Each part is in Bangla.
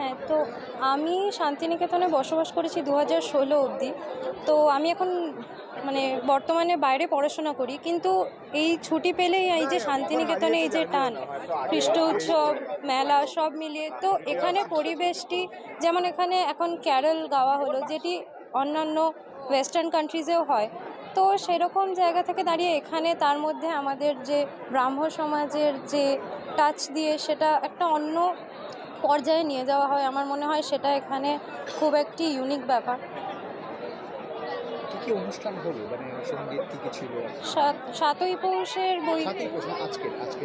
হ্যাঁ তো আমি শান্তিনিকেতনে বসবাস করেছি দু হাজার ষোলো অবধি। তো আমি এখন মানে বর্তমানে বাইরে পড়াশোনা করি, কিন্তু এই ছুটি পেলেই এই যে শান্তিনিকেতনে এই যে টান খ্রিস্ট উৎসব, মেলা সব মিলিয়ে, তো এখানে পরিবেশটি যেমন এখানে এখন ক্যারল গাওয়া হলো, যেটি অন্যান্য ওয়েস্টার্ন কান্ট্রিজেও হয়, তো সেরকম জায়গা থেকে দাঁড়িয়ে এখানে তার মধ্যে আমাদের যে ব্রাহ্ম সমাজের যে টাচ দিয়ে সেটা একটা অন্য পর্যায়ে নিয়ে যাওয়া হয়। আমার মনে হয় সেটা এখানে খুব একটি ইউনিক ব্যাপার। কি কি অনুষ্ঠান হলো? মানে সংগীত কি কি ছিল? সাত সাতই পৌষের বই আজকে আজকে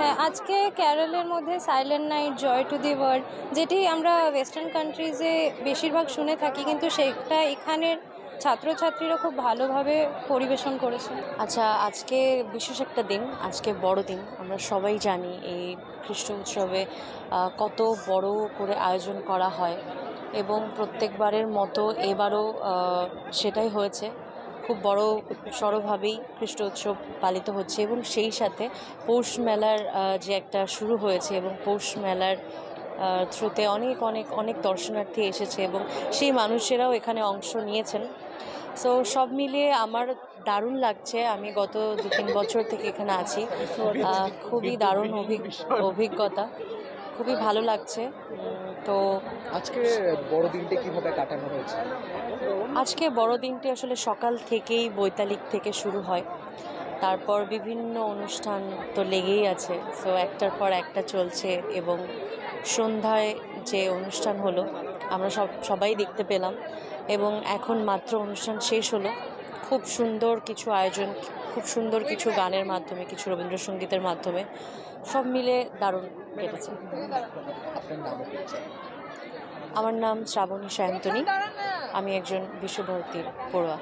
হ্যাঁ আজকে ক্যারলের মধ্যে silent night joy to the world যেটি আমরা ওয়েস্টার্ন কান্ট্রিজে বেশিরভাগ শুনে থাকি কিন্তু সেটা এখানের ছাত্রছাত্রীরা খুব ভালোভাবে পরিবেশন করেছে আচ্ছা আজকে বিশেষ একটা দিন, আজকে বড় দিন, আমরা সবাই জানি এই খ্রিস্ট উৎসবে কত বড় করে আয়োজন করা হয় এবং প্রত্যেকবারের মতো এবারও সেটাই হয়েছে। খুব বড় সড়ভাবেই খ্রিস্ট উৎসব পালিত হচ্ছে এবং সেই সাথে পৌষ মেলার যে একটা শুরু হয়েছে এবং পৌষ মেলার থ্রুতে অনেক অনেক অনেক দর্শনার্থী এসেছে এবং সেই মানুষেরাও এখানে অংশ নিয়েছেন। সো সব মিলিয়ে আমার দারুণ লাগছে। আমি গত দু তিন বছর থেকে এখানে আছি। খুবই দারুণ অভিজ্ঞ অভিজ্ঞতা। খুবই ভালো লাগছে। তো আজকে বড় দিনটা কীভাবে কাটানো হয়েছে? আজকে বড়দিনটি আসলে সকাল থেকেই বৈতালিক থেকে শুরু হয়। তারপর বিভিন্ন অনুষ্ঠান তো লেগেই আছে। সো একটার পর একটা চলছে এবং সন্ধ্যায় যে অনুষ্ঠান হলো আমরা সব সবাই দেখতে পেলাম। এবং এখন মাত্র অনুষ্ঠান শেষ হলো। খুব সুন্দর কিছু আয়োজন খুব সুন্দর কিছু গানের মাধ্যমে কিছু রবীন্দ্রসঙ্গীতের মাধ্যমে সব মিলে দারুণ কেটেছে। আমার নাম শ্রাবণী সায়ন্তনী। আমি একজন বিশ্বভারতীর পড়ুয়া।